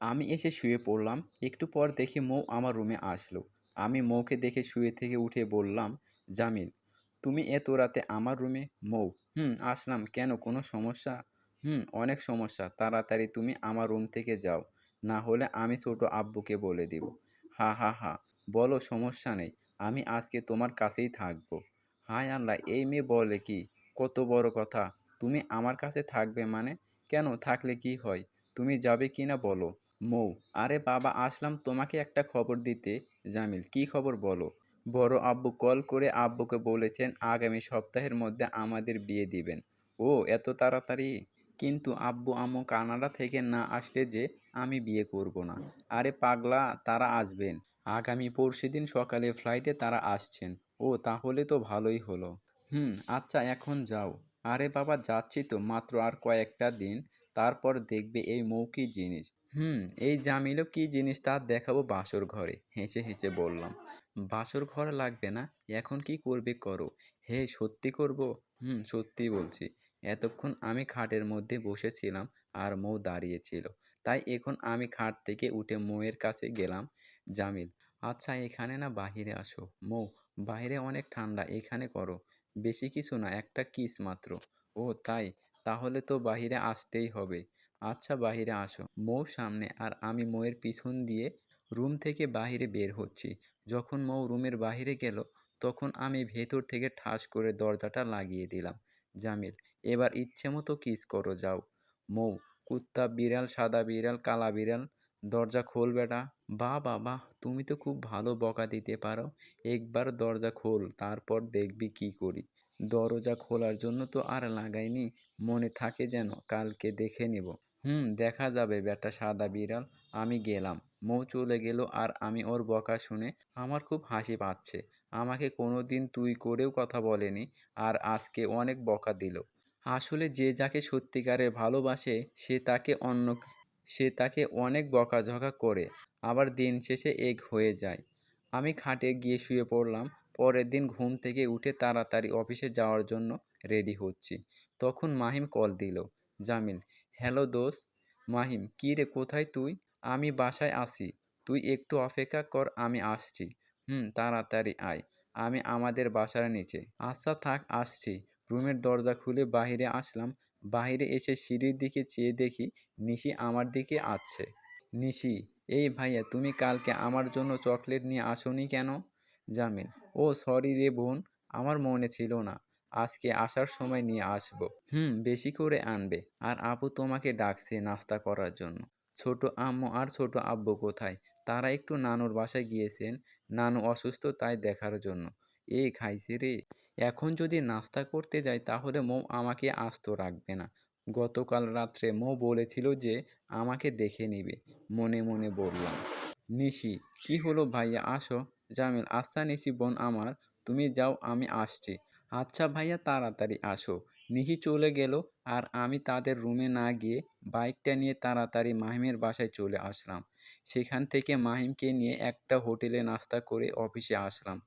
আমি এসে শুয়ে পড়লাম। একটু পর দেখি মৌ আমার রুমে আসলো। আমি মৌকে দেখে শুয়ে থেকে উঠে বললাম, জামিল, তুমি এত রাতে আমার রুমে? মৌ, হুম, আসলাম। কেন? কোনো সমস্যা? হুম, অনেক সমস্যা। তাড়াতাড়ি তুমি আমার রুম থেকে যাও। না হলে আমি ছোট আব্বুকে বলে দিব। হা হা হা, বলো সমস্যা নেই। আমি আজকে তোমার কাছেই থাকব। হায় আল্লাহ, এই মেয়ে বলে কি? কত বড় কথা। তুমি আমার কাছে থাকবে মানে? কেন? থাকলে কি হয়? তুমি যাবে কি না বলো? মৌ, আরে বাবা, আসলাম তোমাকে একটা খবর দিতে। জামিল, কি খবর বলো? বড় আব্বু কল করে আব্বুকে বলেছেন আগামী সপ্তাহের মধ্যে আমাদের বিয়ে দিবেন। ও, এত তাড়াতাড়ি? কিন্তু আব্বু আম্মু কানাডা থেকে না আসলে যে আমি বিয়ে করব না। আরে পাগলা, তারা আসবেন। আগামী পরশুদিন সকালে ফ্লাইটে তারা আসছেন। ও, তাহলে তো ভালোই হলো। হুম আচ্ছা এখন যাও। আরে বাবা, যাচ্ছি তো মাত্র আর কয়েকটা দিন। তারপর দেখবে এই মৌকি জিনিস। হুম, এই জামিলও কি জিনিস তা দেখাবো বাসর ঘরে? হেসে হেসে বললাম। বাসর ঘর লাগবে না, এখন কি করবে করো? হে, সত্যি করব? হুম, সত্যি বলছি। এতক্ষণ আমি খাটের মধ্যে বসেছিলাম আর মৌ দাঁড়িয়েছিল। তাই এখন আমি খাট থেকে উঠে মৌয়ের কাছে গেলাম। জামিল আচ্ছা এখানে না বাহিরে আসো। মৌ বাইরে অনেক ঠান্ডা, এখানে করো। বেশি কিছু না, একটা কিস মাত্র। ও, তাই? তাহলে তো বাহিরে আসতেই হবে। আচ্ছা বাহিরে আসো। মৌ সামনে আর আমি মৌয়ের পিছন দিয়ে রুম থেকে বাহিরে বের হচ্ছি। যখন মৌ রুমের বাহিরে গেল, তখন আমি ভেতর থেকে ঠাস করে দরজাটা লাগিয়ে দিলাম। জামিল, এবার ইচ্ছে মতো কিস করো, যাও। মৌ, কুত্তা বিড়াল, সাদা বিড়াল, কালা বিড়াল, দরজা খোল বেটা। বাহ বাবা তুমি তো খুব ভালো বকা দিতে পারো। একবার দরজা খোল, তারপর দেখবি কি করি। দরজা খোলার জন্য তো আর লাগাইনি। মনে থাকে যেন কালকে দেখে নেব। হুম, দেখা যাবে বেটা সাদা বিড়াল। আমি গেলাম। মৌ চলে গেল আর আমি ওর বকা শুনে আমার খুব হাসি পাচ্ছে। আমাকে কোনো দিন তুই করেও কথা বলেনি আর আজকে অনেক বকা দিল। আসলে যে যাকে সত্যিকারে ভালোবাসে, সে তাকে অন্য সে তাকে অনেক বকাঝকা করে। আবার দিন শেষে এক হয়ে যায়। আমি খাটে গিয়ে শুয়ে পড়লাম। পরের দিন ঘুম থেকে উঠে তাড়াতাড়ি অফিসে যাওয়ার জন্য রেডি হচ্ছি। তখন মাহিম কল দিল, জামিল হ্যালো দোষ মাহিম, কী রে, কোথায় তুই? আমি বাসায় আসি তুই একটু অপেক্ষা কর, আমি আসছি। হুম, তাড়াতাড়ি আয়। আমি আমাদের বাসার নিচে। আচ্ছা থাক, আসছি। রুমের দরজা খুলে বাইরে আসলাম। বাইরে এসে সিঁড়ির দিকে চেয়ে দেখি নিশি আমার দিকে আসছে নিশি, এই ভাইয়া, তুমি কালকে আমার জন্য চকলেট নিয়ে আসোনি কেন? জামিল, ও সরি রে বোন, আমার মনে ছিল না। আজকে আসার সময় নিয়ে আসব। হুম, বেশি করে আনবে। আর আপু তোমাকে ডাকছে নাস্তা করার জন্য। ছোট আম্মু আর ছোট আব্বু কোথায়? তারা একটু নানুর বাসায় গিয়েছেন। নানু অসুস্থ তাই দেখার জন্য। এ খাইছে রে। এখন যদি নাস্তা করতে যাই তাহলে মৌ আমাকে আস্ত রাখবে না। গতকাল রাত্রে মৌ বলেছিল যে আমাকে দেখে নিবে। মনে মনে বললাম, নিশি, কি হলো ভাইয়া? আসো। জামিল আচ্ছা নিশি বোন আমার, তুমি যাও, আমি আসছি। আচ্ছা ভাইয়া, তাড়াতাড়ি আসো। নিহি চলে গেল আর আমি তাদের রুমে না গিয়ে বাইকটা নিয়ে তাড়াতাড়ি মাহিমের বাসায় চলে আসলাম। সেখান থেকে মাহিমকে নিয়ে একটা হোটেলে নাস্তা করে অফিসে আসলাম।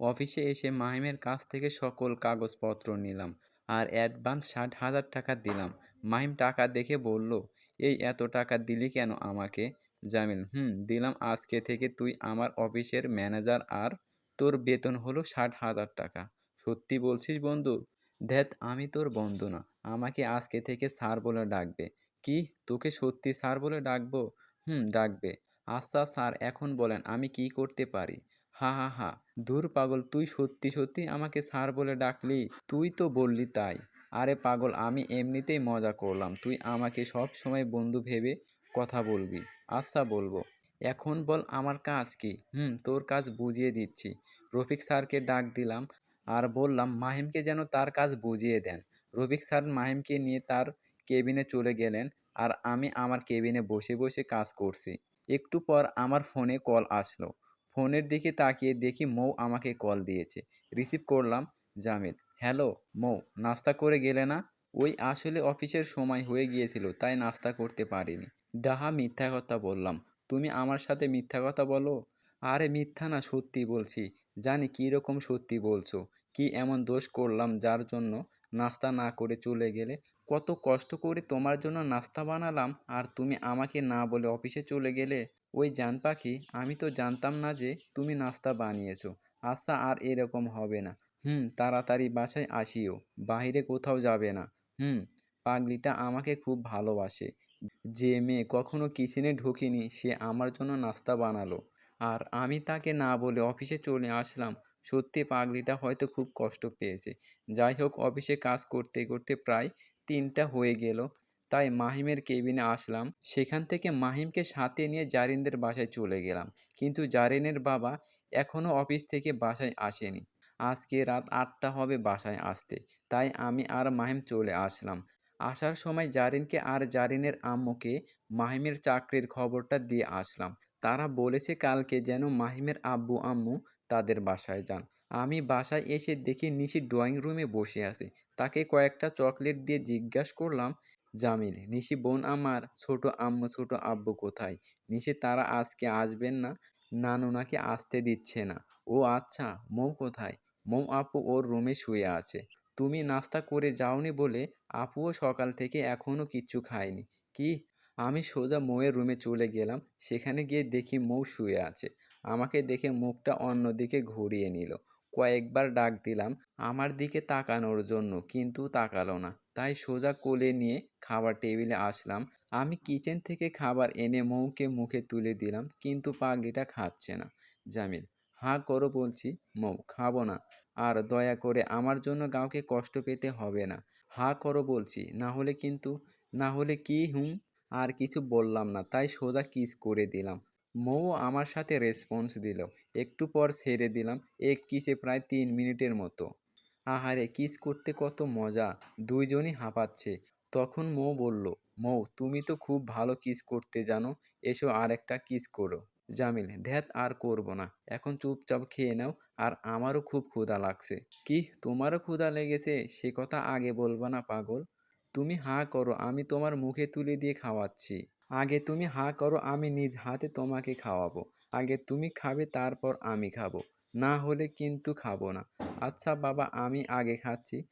অফিসে এসে মাহিমের কাছ থেকে সকল কাগজপত্র নিলাম আর অ্যাডভান্স ষাট হাজার টাকা দিলাম। মাহিম টাকা দেখে বলল, এই এত টাকা দিলি কেন আমাকে? জামিল, হুম, দিলাম আজকে থেকে তুই আমার অফিসের ম্যানেজার আর তোর বেতন হলো ষাট হাজার টাকা। সত্যি বলছিস বন্ধু? ধ্যাত আমি তোর বন্ধু না। আমাকে আজকে থেকে স্যার বলে ডাকবে। কি? তোকে সত্যি স্যার বলে ডাকবো? হুম, ডাকবে। আচ্ছা স্যার, এখন বলেন, আমি কি করতে পারি? হা হা হা। দূর পাগল, তুই সত্যি সত্যি আমাকে স্যার বলে ডাকলি? তুই তো বললি তাই। আরে পাগল, আমি এমনিতেই মজা করলাম। তুই আমাকে সব সময় বন্ধু ভেবে কথা বলবি। আচ্ছা বলব। এখন বল, আমার কাজ কি? হুম, তোর কাজ বুঝিয়ে দিচ্ছি। রফিক স্যারকে ডাক দিলাম। আর বললাম, মাহিমকে যেন তার কাজ বুঝিয়ে দেন। রফিক স্যার মাহিমকে নিয়ে তার কেবিনে চলে গেলেন আর আমি আমার কেবিনে বসে বসে কাজ করছি। একটু পর আমার ফোনে কল আসলো। ফোনের দিকে তাকিয়ে দেখি মৌ আমাকে কল দিয়েছে। রিসিভ করলাম, জামিল। হ্যালো, মৌ, নাস্তা করে গেলে না? ওই আসলে অফিসের সময় হয়ে গিয়েছিল, তাই নাস্তা করতে পারিনি। ডাহা মিথ্যা কথা বললাম। তুমি আমার সাথে মিথ্যা কথা বলো? আরে মিথ্যা না, সত্যি বলছি। জানি কী রকম সত্যি বলছো। কি এমন দোষ করলাম যার জন্য নাস্তা না করে চলে গেলে? কত কষ্ট করে তোমার জন্য নাস্তা বানালাম আর তুমি আমাকে না বলে অফিসে চলে গেলে? ওই জান পাখি, আমি তো জানতাম না যে তুমি নাস্তা বানিয়েছো। আচ্ছা আর এরকম হবে না। হুম, তাড়াতাড়ি বাসায় আসিও। বাইরে কোথাও যাবে না। হুম, পাগলিটা আমাকে খুব ভালোবাসে। যে মেয়ে কখনো কিচেনে ঢুকিনি, সে আমার জন্য নাস্তা বানালো। আর আমি তাকে না বলে অফিসে চলে আসলাম। সত্যি পাগলিটা হয়তো খুব কষ্ট পেয়েছে। যাই হোক অফিসে কাজ করতে করতে প্রায় তিনটা হয়ে গেল। তাই মাহিমের কেবিনে আসলাম। সেখান থেকে মাহিমকে সাথে নিয়ে জারিনদের বাসায় চলে গেলাম। কিন্তু জারিনের বাবা এখনও অফিস থেকে বাসায় আসেনি। আজকে রাত আটটা হবে বাসায় আসতে। তাই আমি আর মাহিম চলে আসলাম। আসার সময় জারিনকে আর জারিনের আম্মুকে মাহিমের চাকরির খবরটা দিয়ে আসলাম। তারা বলেছে কালকে যেন মাহিমের আব্বু আম্মু তাদের বাসায় যান। আমি বাসায় এসে দেখি নিশি ড্রয়িং রুমে বসে আছে। তাকে কয়েকটা চকলেট দিয়ে জিজ্ঞাসা করলাম, জামিল, নিশি বোন আমার ছোট আম্মু, ছোট আব্বু কোথায়? নিশি, তারা আজকে আসবেন না। নানু নাকি আসতে দিচ্ছে না। ও আচ্ছা মৌ কোথায়? মৌ আপু ওর রুমে শুয়ে আছে। তুমি নাস্তা করে যাওনি বলে আপুও সকাল থেকে এখনও কিচ্ছু খায়নি। কি? আমি সোজা মৌয়ের রুমে চলে গেলাম। সেখানে গিয়ে দেখি মৌ শুয়ে আছে। আমাকে দেখে মুখটা অন্যদিকে ঘুরিয়ে নিল। কয়েকবার ডাক দিলাম, আমার দিকে তাকানোর জন্য। কিন্তু তাকালো না। তাই সোজা কোলে নিয়ে খাবার টেবিলে আসলাম। আমি কিচেন থেকে খাবার এনে মৌকে মুখে তুলে দিলাম, কিন্তু পাগলিটা খাচ্ছে না। জামিল হাঁ করো বলছি। মৌ, খাব না। আর দয়া করে আমার জন্য কাউকে কষ্ট পেতে হবে না। হা করো বলছি, না হলে কিন্তু, না হলে কি হুম? আর কিছু বললাম না, তাই সোজা কিস করে দিলাম। মৌ আমার সাথে রেসপন্স দিল, একটু পর ছেড়ে দিলাম এক কিসে প্রায় তিন মিনিটের মতো। আহারে, কিস করতে কত মজা, দুইজনই হাঁপাচ্ছে। তখন মৌ বলল, মৌ, তুমি তো খুব ভালো কিস করতে জানো, এসো আর একটা কিস করো। জামিল ধ্যাত আর করব না। এখন চুপচাপ খেয়ে নাও, আর আমারও খুব ক্ষুধা লাগছে। কি, তোমারও ক্ষুধা লেগেছে? সে কথা আগে বলবা না, পাগল। তুমি হাঁ করো, আমি তোমার মুখে তুলে দিয়ে খাওয়াচ্ছি। আগে তুমি হাঁ করো, আমি নিজ হাতে তোমাকে খাওয়াবো। আগে তুমি খাবে, তারপর আমি খাব। না হলে কিন্তু খাব না। আচ্ছা বাবা, আমি আগে খাচ্ছি।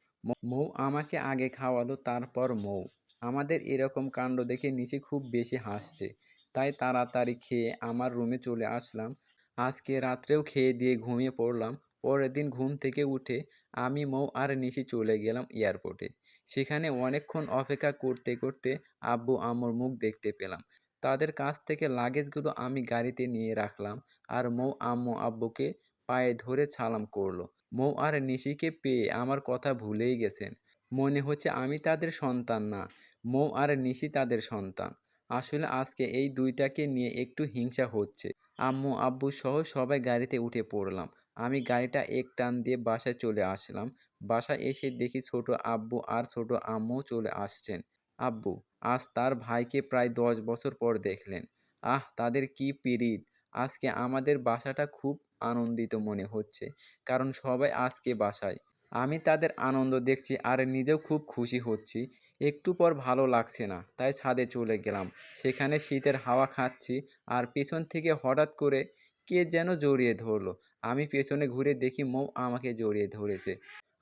মৌ আমাকে আগে খাওয়ালো, তারপর মৌ। আমাদের এরকম কাণ্ড দেখে নিচে খুব বেশি হাসছে। তাই তাড়াতাড়ি খেয়ে আমার রুমে চলে আসলাম। আজকে রাত্রেও খেয়ে দিয়ে ঘুমিয়ে পড়লাম। পরের দিন ঘুম থেকে উঠে আমি, মৌ আর নিশি চলে গেলাম এয়ারপোর্টে। সেখানে অনেকক্ষণ অপেক্ষা করতে করতে আব্বু আম্মুর মুখ দেখতে পেলাম। তাদের কাছ থেকে লাগেজগুলো আমি গাড়িতে নিয়ে রাখলাম আর মৌ আম্মু আব্বুকে পায়ে ধরে সালাম করল। মৌ আর নিশিকে পেয়ে আমার কথা ভুলেই গেছেন। মনে হচ্ছে আমি তাদের সন্তান না। মৌ আর নিশি তাদের সন্তান। আসলে আজকে এই দুইটাকে নিয়ে একটু হিংসা হচ্ছে। আম্মু, আব্বু সহ সবাই গাড়িতে উঠে পড়লাম। আমি গাড়িটা এক টান দিয়ে বাসায় চলে আসলাম। বাসায় এসে দেখি ছোট আব্বু আর ছোট আম্মু চলে আসছেন। আব্বু, আজ তার ভাইকে প্রায় দশ বছর পর দেখলেন। আহ, তাদের কি পিরিত আজকে আমাদের বাসাটা খুব আনন্দিত মনে হচ্ছে। কারণ সবাই আজকে বাসায়। আমি তাদের আনন্দ দেখছি আর নিজেও খুব খুশি হচ্ছি। একটু পর ভালো লাগছে না, তাই ছাদে চলে গেলাম। সেখানে শীতের হাওয়া খাচ্ছি আর পেছন থেকে হঠাৎ করে কে যেন জড়িয়ে ধরলো। আমি পেছনে ঘুরে দেখি মৌ আমাকে জড়িয়ে ধরেছে।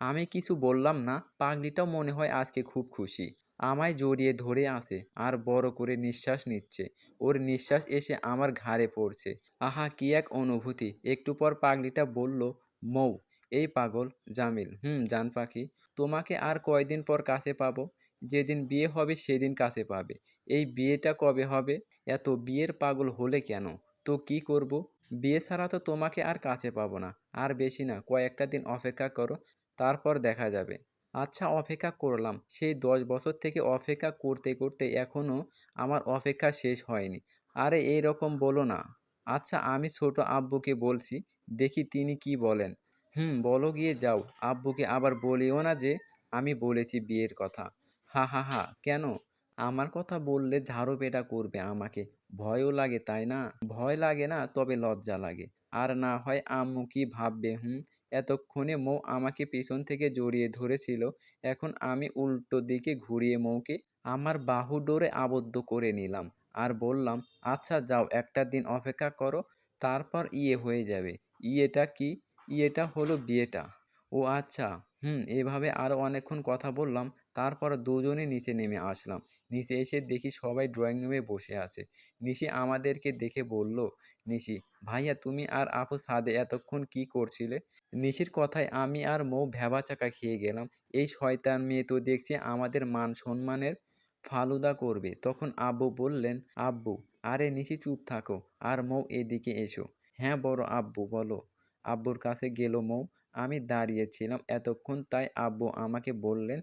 আমি কিছু বললাম না, পাগলিটাও মনে হয় আজকে খুব খুশি। আমায় জড়িয়ে ধরে আসে আর বড় করে নিঃশ্বাস নিচ্ছে। ওর নিঃশ্বাস এসে আমার ঘাড়ে পড়ছে। আহা, কি এক অনুভূতি। একটু পর পাগলিটা বলল, মৌ এই পাগল জামিল। হুম, জান পাখি, তোমাকে আর কয়দিন পর কাছে পাবো? যেদিন বিয়ে হবে সেদিন কাছে পাবে। এই বিয়েটা কবে হবে? এত বিয়ের পাগল হলে কেন? তো কি করব? বিয়ে ছাড়া তো তোমাকে আর কাছে পাবো না। আর বেশি না, কয়েকটা দিন অপেক্ষা করো, তারপর দেখা যাবে। আচ্ছা অপেক্ষা করলাম। সেই দশ বছর থেকে অপেক্ষা করতে করতে এখনও আমার অপেক্ষা শেষ হয়নি। আরে এই রকম বলো না। আচ্ছা আমি ছোট আব্বুকে বলছি, দেখি তিনি কি বলেন। হুম, বলো গিয়ে যাও। আব্বুকে আবার বলিও না যে আমি বলেছি বিয়ের কথা। হা হা হা, কেন? আমার কথা বললে ঝাড়ু পেটা করবে আমাকে। ভয়ও লাগে, তাই না? ভয় লাগে না, তবে লজ্জা লাগে। আর না হয় আম্মু কি ভাববে, হুম? এতক্ষণে মৌ আমাকে পেছন থেকে জড়িয়ে ধরেছিল। এখন আমি উল্টো দিকে ঘুরিয়ে মৌকে আমার বাহু ডোরে আবদ্ধ করে নিলাম। আর বললাম আচ্ছা যাও, একটা দিন অপেক্ষা করো, তারপর ইয়ে হয়ে যাবে। ইয়েটা কি? ইয়েটা হলো বিয়েটা। ও আচ্ছা হুম, এভাবে আরও অনেকক্ষণ কথা বললাম, তারপর দুজনে নিচে নেমে আসলাম। নিচে এসে দেখি সবাই ড্রয়িং রুমে বসে আছে। নিশি আমাদেরকে দেখে বলল, নিশি, ভাইয়া তুমি আর আপু সাদে এতক্ষণ কি করছিলে? নিশির কথায় আমি আর মৌ ভ্যাবাচাকা খেয়ে গেলাম। এই শয়তান মেয়ে তো দেখছি আমাদের মান সম্মানের ফালুদা করবে। তখন আব্বু বললেন, আব্বু, আরে নিশি চুপ থাকো, আর মৌ এদিকে এসো। হ্যাঁ বড় আব্বু, বলো। আব্বুর কাছে গেল মৌ। আমি দাঁড়িয়েছিলাম এতক্ষণ, তাই আব্বু আমাকে বললেন,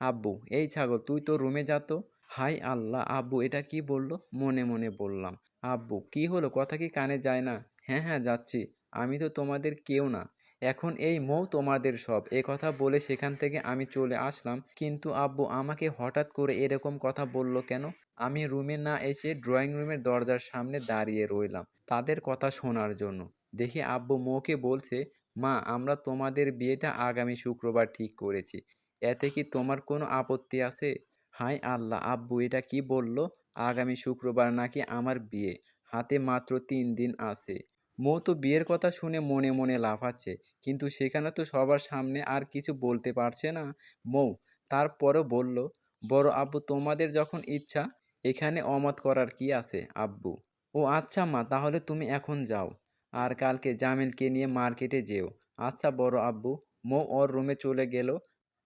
আব্বু, এই ছাগল, তুই তো রুমে যা তো? হাই আল্লাহ, আব্বু, এটা কি বলল? মনে মনে বললাম। আব্বু, কি হলো? কথা কি কানে যায় না? হ্যাঁ হ্যাঁ যাচ্ছি। আমি তো তোমাদের কেউ না। এখন এই মৌ তোমাদের সব। এ কথা বলে সেখান থেকে আমি চলে আসলাম। কিন্তু আব্বু আমাকে হঠাৎ করে এরকম কথা বলল কেন? আমি রুমে না এসে ড্রয়িং রুমের দরজার সামনে দাঁড়িয়ে রইলাম তাদের কথা শোনার জন্য। দেখি আব্বু মৌকে বলছে, মা, আমরা তোমাদের বিয়েটা আগামী শুক্রবার ঠিক করেছি। এতে কি তোমার কোনো আপত্তি আছে? হাই আল্লাহ, আব্বু এটা কি বলল? আগামী শুক্রবার নাকি আমার বিয়ে। হাতে মাত্র তিন দিন আছে। মো তো বিয়ের কথা শুনে মনে মনে লাফাচ্ছে, কিন্তু সেখানে তো সবার সামনে আর কিছু বলতে পারছে না। মৌ তারপরও বলল, বড় আব্বু, তোমাদের যখন ইচ্ছা, এখানে অমত করার কি আছে, আব্বু? ও আচ্ছা মা, তাহলে তুমি এখন যাও। আর কালকে জামিলকে নিয়ে মার্কেটে যেও। আচ্ছা বড় আব্বু, মৌ ওর রুমে চলে গেল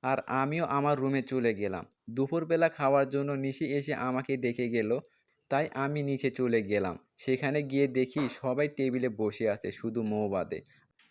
আর আমিও আমার রুমে চলে গেলাম। দুপুরবেলা খাওয়ার জন্য নিশি এসে আমাকে ডেকে গেল, তাই আমি নিচে চলে গেলাম। সেখানে গিয়ে দেখি সবাই টেবিলে বসে আছে, শুধু মৌ বাদে।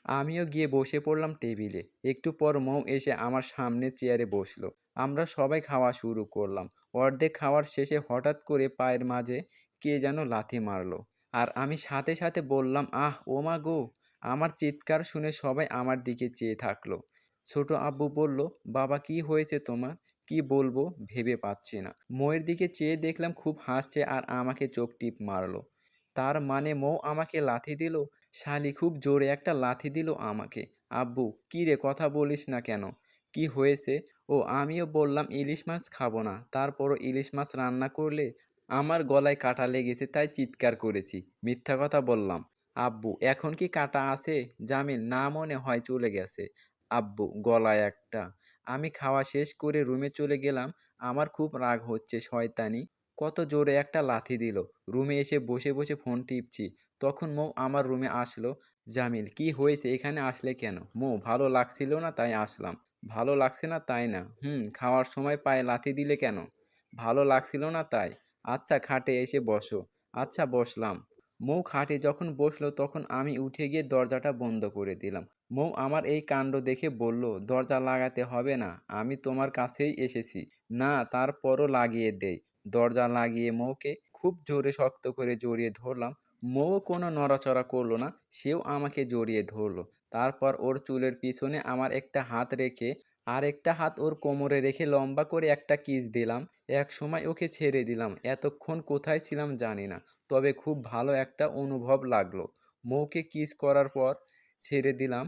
আমিও গিয়ে বসে পড়লাম টেবিলে। একটু পর মৌ এসে আমার সামনে চেয়ারে বসল। আমরা সবাই খাওয়া শুরু করলাম। অর্ধেক খাওয়ার শেষে হঠাৎ করে পায়ের মাঝে কে যেন লাথি মারলো। আর আমি সাথে সাথে বললাম, আহ, ও মা গো। আমার চিৎকার শুনে সবাই আমার দিকে চেয়ে থাকল। ছোট আব্বু বলল, বাবা, কি হয়েছে তোমার? কি বলব ভেবে পাচ্ছি না। মৌয়ের দিকে চেয়ে দেখলাম খুব হাসছে আর আমাকে চোখ টিপ মারলো। তার মানে মৌ আমাকে লাথি দিল? শালি খুব জোরে একটা লাথি দিল আমাকে। আব্বু, কী রে, কথা বলিস না কেন? কি হয়েছে? ও, আমিও বললাম ইলিশ মাছ খাব না। তারপরও ইলিশ মাছ রান্না করলে আমার গলায় কাটা লেগেছে, তাই চিৎকার করেছি। মিথ্যা কথা বললাম। আব্বু, এখন কি কাটা আছে? জামিল, না মনে হয় চলে গেছে। আব্বু, গলায় একটা। আমি খাওয়া শেষ করে রুমে চলে গেলাম। আমার খুব রাগ হচ্ছে, শয়তানি। কত জোরে একটা লাথি দিল। রুমে এসে বসে বসে ফোন টিপছি। তখন মৌ আমার রুমে আসলো। জামিল, কি হয়েছে? এখানে আসলে কেন? মৌ, ভালো লাগছিল না, তাই আসলাম। ভালো লাগছে না, তাই না। হুম, খাওয়ার সময় পায়ে লাথি দিলে কেন? ভালো লাগছিল না, তাই। আচ্ছা খাটে এসে বসো। আচ্ছা বসলাম। মৌ খাটে যখন বসল তখন আমি উঠে গিয়ে দরজাটা বন্ধ করে দিলাম। মৌ আমার এই কাণ্ড দেখে বলল, দরজা লাগাতে হবে না, আমি তোমার কাছেই এসেছি। না, তারপরও লাগিয়ে দেই। দরজা লাগিয়ে মৌকে খুব জোরে শক্ত করে জড়িয়ে ধরলাম। মৌ কোনো নড়াচড়া করল না, সেও আমাকে জড়িয়ে ধরলো। তারপর ওর চুলের পিছনে আমার একটা হাত রেখে আর একটা হাত ওর কোমরে রেখে লম্বা করে একটা কিস দিলাম। এক সময় ওকে ছেড়ে দিলাম। এতক্ষণ কোথায় ছিলাম জানি না, তবে খুব ভালো একটা অনুভব লাগল। মৌকে কিস করার পর ছেড়ে দিলাম।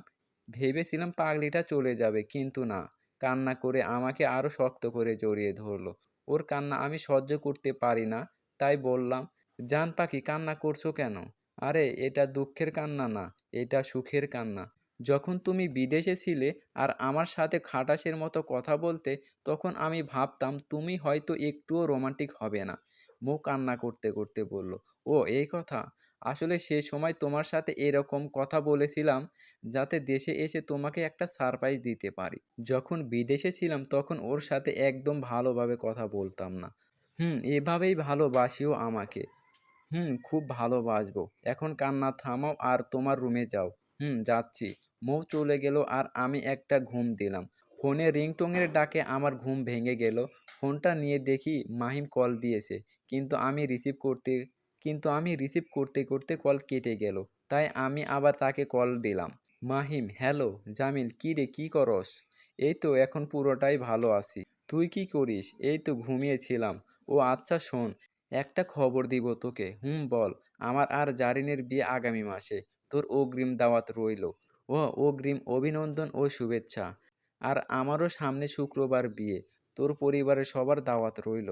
ভেবেছিলাম পাগলিটা চলে যাবে, কিন্তু না। কান্না করে আমাকে আরও শক্ত করে জড়িয়ে ধরলো। ওর কান্না আমি সহ্য করতে পারি না, তাই বললাম, জান পাখি, কান্না করছ কেন? আরে, এটা দুঃখের কান্না না, এটা সুখের কান্না। যখন তুমি বিদেশে ছিলে আর আমার সাথে খাটাসের মতো কথা বলতে, তখন আমি ভাবতাম তুমি হয়তো একটুও রোমান্টিক হবে না। মুখ কান্না করতে করতে বলল, ও, এই কথা? আসলে সে সময় তোমার সাথে এরকম কথা বলেছিলাম যাতে দেশে এসে তোমাকে একটা সারপ্রাইজ দিতে পারি। যখন বিদেশে ছিলাম, তখন ওর সাথে একদম ভালোভাবে কথা বলতাম না। হুম, এভাবেই ভালোবাসিও আমাকে। হুম, খুব ভালোবাসবো। এখন কান্না থামাও আর তোমার রুমে যাও। হুম, যাচ্ছি। মৌ চলে গেল আর আমি একটা ঘুম দিলাম। ফোনে রিংটংয়ের ডাকে আমার ঘুম ভেঙে গেল। ফোনটা নিয়ে দেখি মাহিম কল দিয়েছে। কিন্তু আমি রিসিভ করতে, কিন্তু আমি রিসিভ করতে করতে কল কেটে গেল। তাই আমি আবার তাকে কল দিলাম। মাহিম, হ্যালো, জামিল, কী রে, কী করস? এই তো এখন পুরোটাই ভালো আছি। তুই কি করিস? এই তো ঘুমিয়েছিলাম। ও আচ্ছা শোন, একটা খবর দিব তোকে। হুম, বল। আমার আর জারিনের বিয়ে আগামী মাসে। তোর অগ্রিম দাওয়াত রইল। ও অগ্রিম অভিনন্দন ও শুভেচ্ছা। আর আমারও সামনে শুক্রবার বিয়ে। তোর পরিবারের সবার দাওয়াত রইল।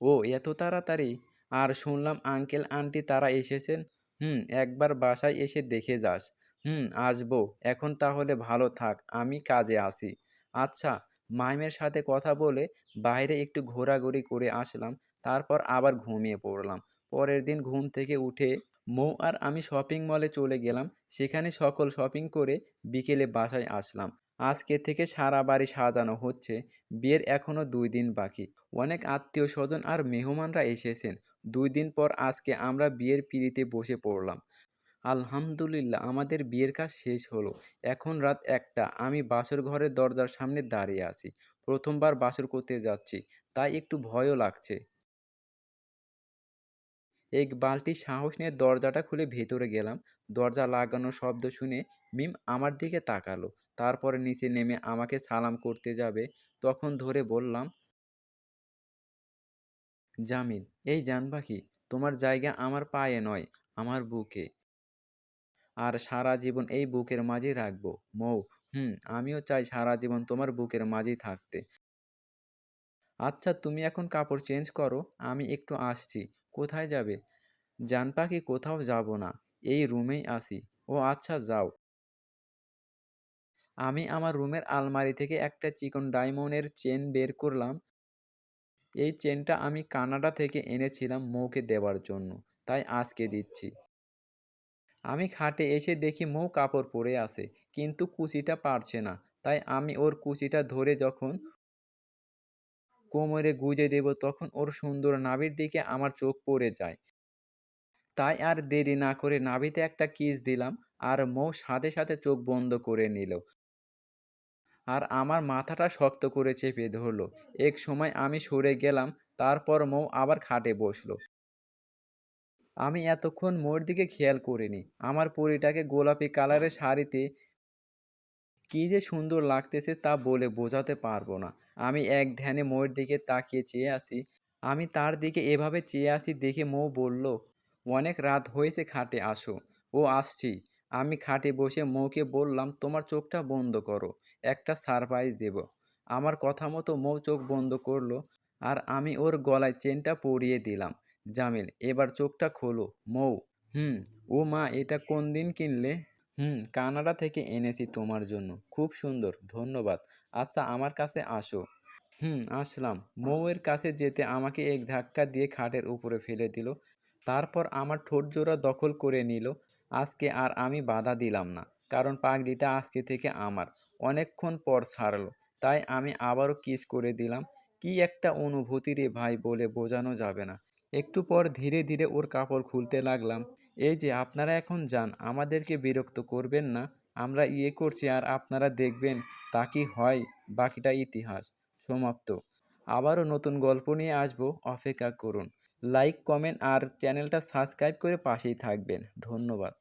ও, এত তাড়াতাড়ি? আর শুনলাম আঙ্কেল, আন্টি তারা এসেছেন। হুম, একবার বাসায় এসে দেখে যাস। হুম, আসব। এখন তাহলে ভালো থাক, আমি কাজে আসি। আচ্ছা মাইমের সাথে কথা বলে বাইরে একটু ঘোরাঘুরি করে আসলাম। তারপর আবার ঘুমিয়ে পড়লাম। পরের দিন ঘুম থেকে উঠে মৌ আর আমি শপিং মলে চলে গেলাম। সেখানে সকল শপিং করে বিকেলে বাসায় আসলাম। আজকে থেকে সারা বাড়ি সাজানো হচ্ছে। বিয়ের এখনও দুই দিন বাকি। অনেক আত্মীয় স্বজন আর মেহমানরা এসেছেন। দুই দিন পর আজকে আমরা বিয়ের পিঁড়িতে বসে পড়লাম। আলহামদুলিল্লাহ, আমাদের বিয়ের কাজ শেষ হলো। এখন রাত একটা। আমি বাসর ঘরের দরজার সামনে দাঁড়িয়ে আছি। প্রথমবার বাসর করতে যাচ্ছি। তাই একটু ভয়ও লাগছে। এক বালতি সাহস নিয়ে দরজাটা খুলে ভেতরে গেলাম। দরজা লাগানোর শব্দ শুনে মিম আমার দিকে তাকালো। তারপরে নিচে নেমে আমাকে সালাম করতে যাবে, তখন ধরে বললাম, জামিল, এই জান পাখি তোমার জায়গা আমার পায়ে নয়, আমার বুকে। আর সারা জীবন এই বুকের মাঝেই রাখব। মৌ, হুম, আমিও চাই সারা জীবন তোমার বুকের মাঝেই থাকতে। আচ্ছা তুমি এখন কাপড় চেঞ্জ করো, আমি একটু আসছি। কোথায় যাবে? জান পাখি কোথাও যাব না। এই রুমেই আসি। ও আচ্ছা যাও। আমি আমার রুমের আলমারি থেকে একটা চিকন ডায়মন্ডের চেন বের করলাম। এই চেনটা আমি কানাডা থেকে এনেছিলাম মৌকে দেওয়ার জন্য। তাই আজকে দিচ্ছি। আমি খাটে এসে দেখি মৌ কাপড় পরে আছে, কিন্তু কুচিটা পারছে না। তাই আমি ওর কুচিটা ধরে যখন কোমরে গুজে দেব তখন ওর সুন্দর নাভির দিকে আমার চোখ পড়ে যায়। তাই আর দেরি না করে নাভিতে একটা কিস দিলাম আর মৌ সাথে সাথে চোখ বন্ধ করে নিল। আর আমার মাথাটা শক্ত করে চেপে ধরলো। এক সময় আমি সরে গেলাম, তারপর মৌ আবার খাটে বসল। আমি এতক্ষণ মোর দিকে খেয়াল করিনি। আমার পরিটাকে গোলাপি কালারের শাড়িতে কী যে সুন্দর লাগতেছে তা বলে বোঝাতে পারব না। আমি এক ধ্যানে মোর দিকে তাকিয়ে চেয়ে আসি। আমি তার দিকে এভাবে চেয়ে আসি দেখে মৌ বলল, অনেক রাত হয়েছে খাটে আসো। ও, আসছি। আমি খাটে বসে মৌকে বললাম, তোমার চোখটা বন্ধ করো, একটা সারপ্রাইজ দেব। আমার কথা মতো মৌ চোখ বন্ধ করল আর আমি ওর গলায় চেনটা পরিয়ে দিলাম। জামিল, এবার চোখটা খোলো। মৌ, হুম, ও মা, এটা কোন দিন কিনলে? হুম, কানাডা থেকে এনেছি তোমার জন্য। খুব সুন্দর, ধন্যবাদ। আচ্ছা আমার কাছে আসো। হুম, আসলাম। মৌয়ের কাছে যেতে আমাকে এক ধাক্কা দিয়ে খাটের উপরে ফেলে দিল। তারপর আমার ঠোঁট জোড়া দখল করে নিল। আজকে আর আমি বাধা দিলাম না, কারণ পাগড়িটা আজকে থেকে আমার। অনেকক্ষণ পর ছাড়লো, তাই আমি আবারও কিস করে দিলাম। কি একটা অনুভূতি রে ভাই বলে বোঝানো যাবে না। একটু পর ধীরে ধীরে ওর কাপড় খুলতে লাগলাম। এই যে আপনারা এখন যান, আমাদেরকে বিরক্ত করবেন না, আমরা ইয়ে করছি আর আপনারা দেখবেন তা কি হয়, বাকিটা ইতিহাস। সমাপ্ত। আবারও নতুন গল্প নিয়ে আসব, অপেক্ষা করুন। লাইক, কমেন্ট আর চ্যানেলটা সাবস্ক্রাইব করে পাশেই থাকবেন। ধন্যবাদ।